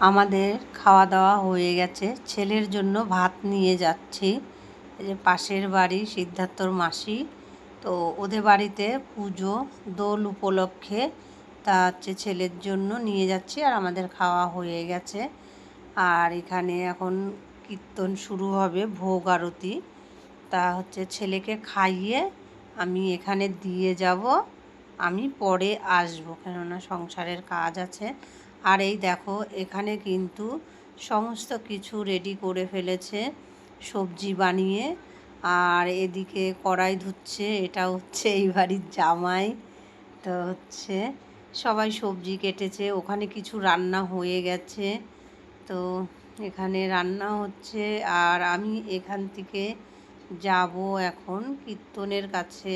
আমাদের খাওয়া দাওয়া হয়ে গেছে। ছেলের জন্য ভাত নিয়ে যাচ্ছি। যে পাশের বাড়ি সিদ্ধার্থর মাসি। তো ওদের বাড়িতে পুজো, দোল উপলক্ষে তা হচ্ছে ছেলের জন্য নিয়ে যাচ্ছি আর আমাদের খাওয়া হয়ে গেছে। আর এখানে এখন কীর্তন শুরু হবে, ভোগ আরতি। তা হচ্ছে ছেলেকে খাইয়ে আমি এখানে দিয়ে যাব। আমি পরে আসব কেননা সংসারের কাজ আছে। আর এই দেখো, এখানে কিন্তু সমস্ত কিছু রেডি করে ফেলেছে, সবজি বানিয়ে। আর এদিকে কড়াই ধুচ্ছে, এটা হচ্ছে এই বাড়ির জামাই তো হচ্ছে সবাই সবজি কেটেছে, ওখানে কিছু রান্না হয়ে গেছে। তো এখানে রান্না হচ্ছে, আর আমি এখান থেকে যাব এখন কীর্তনের কাছে।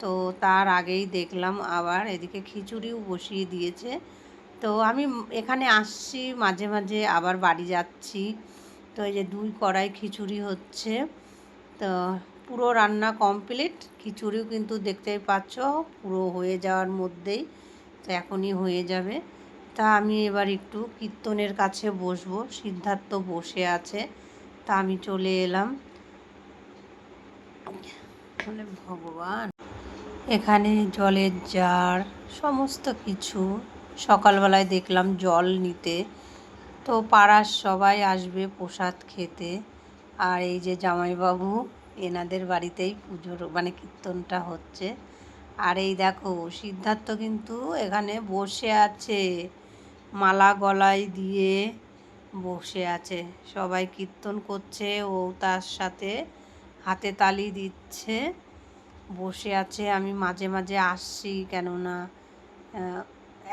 তো তার আগেই দেখলাম আবার এদিকে খিচুড়িও বসিয়ে দিয়েছে তো আমি এখানে আসছি, মাঝে মাঝে আবার বাড়ি যাচ্ছি। তো এই যে দুই কড়াই খিচুড়ি হচ্ছে। তো পুরো রান্না কমপ্লিট খিচুড়িও কিন্তু দেখতেই পাচ্ছ, পুরো হয়ে যাওয়ার মধ্যেই তো এখনই হয়ে যাবে। তা আমি এবার একটু কীর্তনের কাছে বসবো, সিদ্ধার্থ বসে আছে, তা আমি চলে এলাম। ভগবান, এখানে জলের জার সমস্ত কিছু। সকালবেলায় দেখলাম জল নিতে। তো পাড়ার সবাই আসবে প্রসাদ খেতে। আর এই যে জামাইবাবু এনাদের বাড়িতেই পুজোর মানে কীর্তনটা হচ্ছে। আর এই দেখো, সিদ্ধার্থ কিন্তু এখানে বসে আছে। মালা গলায় দিয়ে বসে আছে। সবাই কীর্তন করছে, ও তার সাথে হাতে তালি দিচ্ছে। বসে আছে, আমি মাঝে মাঝে আসছি কেননা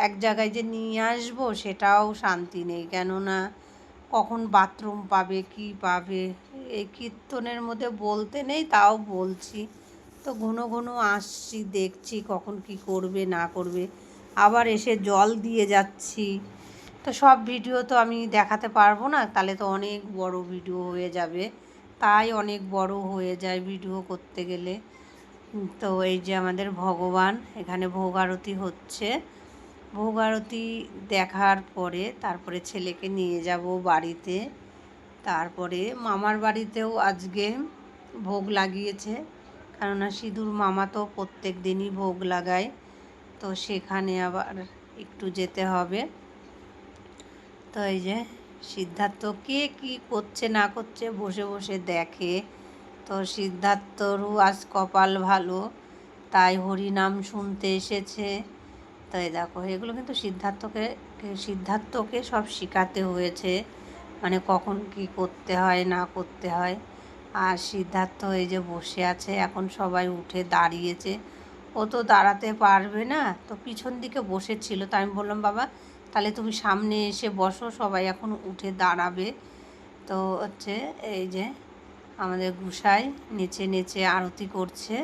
এক জায়গায় যে নিয়ে আসব সেটাও শান্তি নেই। কেননা কখন বাথরুম পাবে, কি পাবে, এই কীর্তনের মধ্যে বলতে নেই, তাও বলছি। তো ঘন ঘন আসছি, দেখছি কখন কি করবে, না করবে। আবার এসে জল দিয়ে যাচ্ছি। তো সব ভিডিও তো আমি দেখাতে পারব না, তাহলে তো অনেক বড় ভিডিও হয়ে যাবে। তাই অনেক বড় হয়ে যায় ভিডিও করতে গেলে। তো এই যে আমাদের ভগবান, এখানে ভোগ আরতি হচ্ছে। ভোগ আরতি দেখার পরে তারপরে ছেলেকে নিয়ে যাব বাড়িতে। তারপরে মামার বাড়িতেও আজকে ভোগ লাগিয়েছে। কেননা সিঁদুর মামা তো প্রত্যেক দিনই ভোগ লাগায়, তো সেখানে আবার একটু যেতে হবে। তো এই যে সিদ্ধার্থ কে কী করছে না করছে বসে বসে দেখে। তো সিদ্ধার্থরও আজ কপাল ভালো, তাই হরিনাম শুনতে এসেছে। তাই দেখো, এগুলো কিন্তু সিদ্ধার্থকে সিদ্ধার্থকে সব শেখাতে হয়েছে। মানে কখন কি করতে হয়, না করতে হয়। আর সিদ্ধার্থ এই যে বসে আছে, এখন সবাই উঠে দাঁড়িয়েছে। ও তো দাঁড়াতে পারবে না, তো পিছন দিকে বসেছিল। তো আমি বললাম, বাবা, তাহলে তুমি সামনে এসে বসো, সবাই এখন উঠে দাঁড়াবে। তো হচ্ছে এই যে আমাদের গুসাই নেচে নেচে আরতি করছে।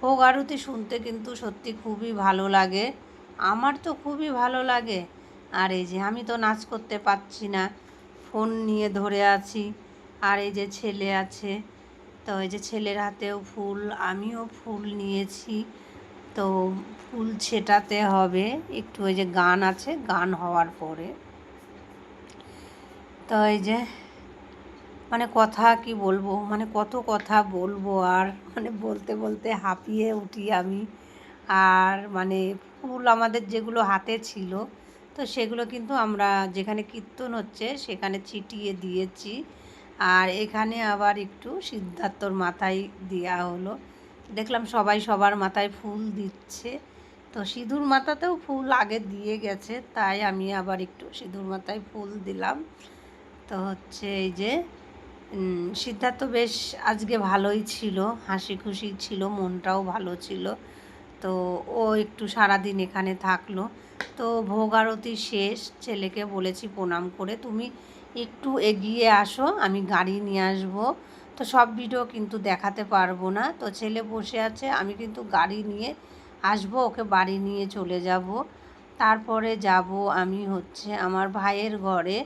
ভোগ আরতি শুনতে কিন্তু সত্যি খুবই ভালো লাগে। আমার তো খুবই ভালো লাগে। আর এই যে আমি তো নাচ করতে পারছি না। ফোন নিয়ে ধরে আছি। আর এই যে ছেলে আছে। তো এই যে ছেলের হাতেও ফুল, আমিও ফুল নিয়েছি। তো ফুল ছেটাতে হবে। একটু ওই যে গান আছে, গান হওয়ার পরে। তো এই যে মানে কথা কি বলব? মানে কত কথা বলব আর? মানে বলতে বলতে হাঁপিয়ে উঠি আমি। আর মানে ফুল আমাদের যেগুলো হাতে ছিল, তো সেগুলো কিন্তু আমরা যেখানে কীর্তন হচ্ছে সেখানে ছিটিয়ে দিয়েছি। আর এখানে আবার একটু সিদ্ধার্থর মাথায় দেওয়া হলো। দেখলাম সবাই সবার মাথায় ফুল দিচ্ছে। তো সিঁদুর মাথাতেও ফুল আগে দিয়ে গেছে, তাই আমি আবার একটু সিঁদুর মাথায় ফুল দিলাম। তো হচ্ছে এই যে সিদ্ধার্থ বেশ আজকে ভালোই ছিল, হাসি খুশি ছিল, মনটাও ভালো ছিল। তো ও একটু সারাদিন এখানে থাকল। তো ভোগ আরতি শেষ, ছেলেকে বলেছি প্রণাম করে, তুমি একটু এগিয়ে আসো, আমি গাড়ি নিয়ে আসব। তো সব ভিডিও কিন্তু দেখাতে পারব না। তো ছেলে বসে আছে, আমি কিন্তু গাড়ি নিয়ে আসব, ওকে বাড়ি নিয়ে চলে যাব। তারপরে যাব আমি হচ্ছে আমার ভাইয়ের ঘরে।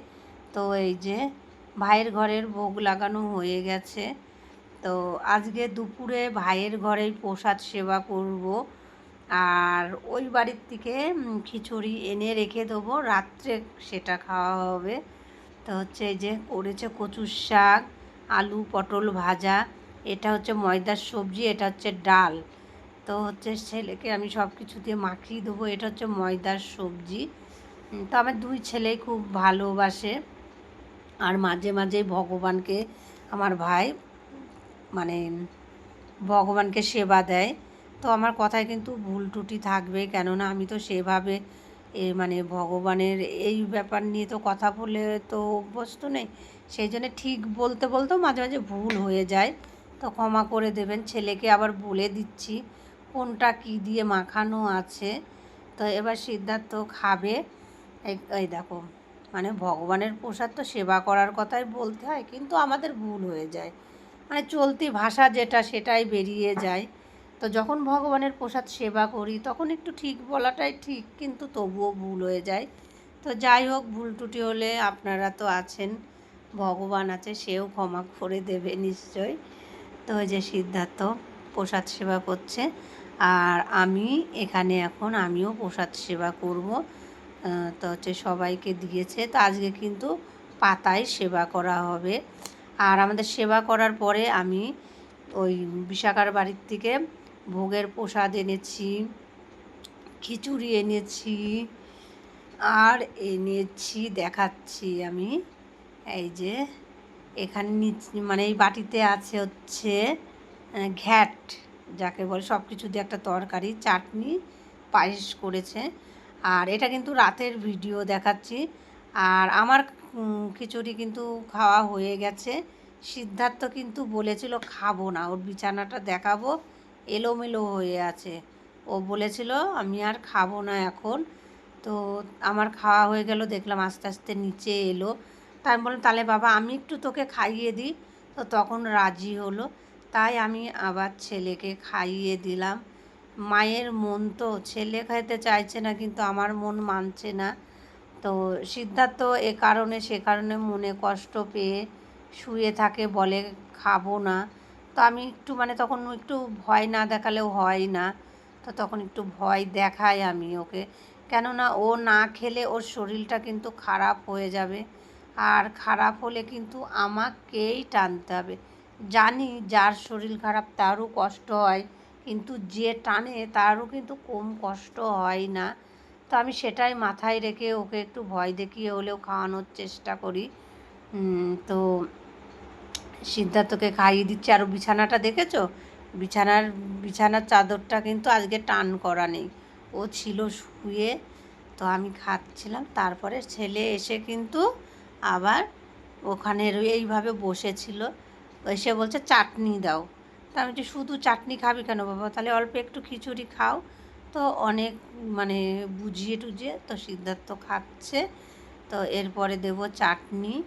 তো এই যে ভাইয়ের ঘরের ভোগ লাগানো হয়ে গেছে। তো আজকে দুপুরে ভাইয়ের ঘরেই প্রসাদ সেবা করব। আর ওই বাড়ির থেকে খিচুড়ি এনে রেখে দেবো। রাত্রে সেটা খাওয়া হবে। তো হচ্ছে যে করেছে কচুর শাক, আলু পটল ভাজা, এটা হচ্ছে ময়দার সবজি, এটা হচ্ছে ডাল। তো হচ্ছে ছেলেকে আমি সব কিছু দিয়ে মাখিয়ে দেবো, এটা হচ্ছে ময়দার সবজি। তো আমার দুই ছেলেই খুব ভালোবাসে। আর মাঝে মাঝে ভগবানকে, আমার ভাই মানে ভগবানকে সেবা দেয়। তো আমার কথায় কিন্তু ভুল ত্রুটি থাকবে। কেননা আমি তো সেভাবে, এ মানে ভগবানের এই ব্যাপার নিয়ে তো কথা বলে তো অভ্যস্ত নেই। সেই জন্য ঠিক বলতে বলতেও মাঝে মাঝে ভুল হয়ে যায়। তো ক্ষমা করে দেবেন। ছেলেকে আবার বলে দিচ্ছি, কোনটা কি দিয়ে মাখানো আছে। তো এবার সিদ্ধার্থ খাবে। এই এই দেখো মানে ভগবানের প্রসাদ তো সেবা করার কথাই বলতে হয়, কিন্তু আমাদের ভুল হয়ে যায়। মানে চলতি ভাষা যেটা সেটাই বেরিয়ে যায়। তো যখন ভগবানের প্রসাদ সেবা করি, তখন একটু ঠিক বলাটাই ঠিক, কিন্তু তবুও ভুল হয়ে যায়। তো যাই হোক, ভুল টুটি হলে আপনারা তো আছেন, ভগবান আছে, সেও ক্ষমা করে দেবে নিশ্চয় তো ওই যে সিদ্ধার্থ প্রসাদ সেবা করছে, আর আমি এখানে এখন আমিও প্রসাদ সেবা করব। তো হচ্ছে সবাইকে দিয়েছে, তো আজকে কিন্তু পাতায় সেবা করা হবে। আর আমাদের সেবা করার পরে আমি ওই বিশাখার বাড়ির থেকে ভোগের প্রসাদ এনেছি, খিচুড়ি এনেছি, আর এনেছি, দেখাচ্ছি আমি। এই যে, এখানে নিচ- মানে এই বাটিতে আছে হচ্ছে ঘ্যাট, যাকে বলে সব কিছু দিয়ে একটা তরকারি, চাটনি, পায়েস করেছে। আর এটা কিন্তু রাতের ভিডিও দেখাচ্ছি। আর আমার খিচুড়ি কিন্তু খাওয়া হয়ে গেছে। সিদ্ধার্থ কিন্তু বলেছিল, খাব না, ওর বিছানাটা দেখাবো। এলোমেলো হয়ে আছে। ও বলেছিল, আমি আর খাব না এখন। তো আমার খাওয়া হয়ে গেল, দেখলাম আস্তে আস্তে নিচে এলো। তাই আমি বললাম, তাহলে বাবা, আমি একটু তোকে খাইয়ে দিই। তো তখন রাজি হলো। তাই আমি আবার ছেলেকে খাইয়ে দিলাম। মায়ের মন তো, ছেলে খাইতে চাইছে না, কিন্তু আমার মন মানছে না। তো সিদ্ধার্থ এ কারণে, সে কারণে মনে কষ্ট পেয়ে শুয়ে থাকে, বলে, খাব না। তো আমি একটু মানে তখন একটু ভয় না দেখালেও হয় না। তো তখন একটু ভয় দেখাই আমি ওকে। কেননা ও না খেলে ওর শরীরটা কিন্তু খারাপ হয়ে যাবে। আর খারাপ হলে কিন্তু আমাকেই টানতে হবে। জানি যার শরীর খারাপ তারও কষ্ট হয়, কিন্তু যে টানে তারও কিন্তু কম কষ্ট হয় না। তো আমি সেটাই মাথায় রেখে ওকে একটু ভয় দেখিয়ে হলেও খাওয়ানোর চেষ্টা করি। তো সিদ্ধার্থকে খাইয়ে দিচ্ছে। আর বিছানাটা দেখেছ? বিছানার বিছানার চাদরটা কিন্তু আজকে টান করা নেই। ও ছিল শুয়ে, তো আমি খাচ্ছিলাম। তারপরে ছেলে এসে কিন্তু আবার ওখানে এইভাবে বসেছিল। এসে বলছে, চাটনি দাও। তা আমি শুধু চাটনি খাবি কেন বাবা? তাহলে অল্প একটু খিচুড়ি খাও। তো অনেক মানে বুঝিয়ে টুজিয়ে তো সিদ্ধার্থ খাচ্ছে। তো এরপরে দেব চাটনি।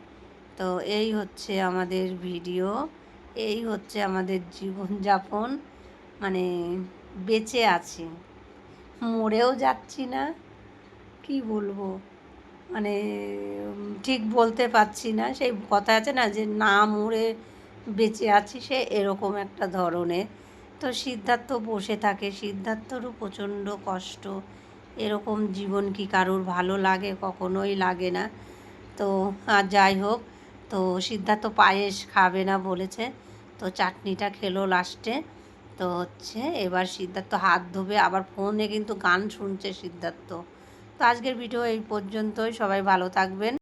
তো এই হচ্ছে আমাদের ভিডিও। এই হচ্ছে আমাদের জীবনযাপন। মানে বেঁচে আছি। মরেও যাচ্ছি না। কি বলব? মানে ঠিক বলতে পারছি না। সেই কথা আছে না যে না মরে বেঁচে আছি সে এরকম একটা ধরনের। তো সিদ্ধার্থ বসে থাকে। সিদ্ধার্থরও প্রচণ্ড কষ্ট। এরকম জীবন কি কারোর ভালো লাগে, কখনোই লাগে না। তো, আর যাই হোক তো সিদ্ধার্থ পায়েস খাবে না বলেছে। তো চাটনিটা খেলো লাস্টে তো হচ্ছে এবার সিদ্ধার্থ হাত ধোবে, আবার ফোনে কিন্তু গান শুনছে সিদ্ধার্থ। তো আজকের ভিডিও এই পর্যন্তই। সবাই ভালো থাকবেন।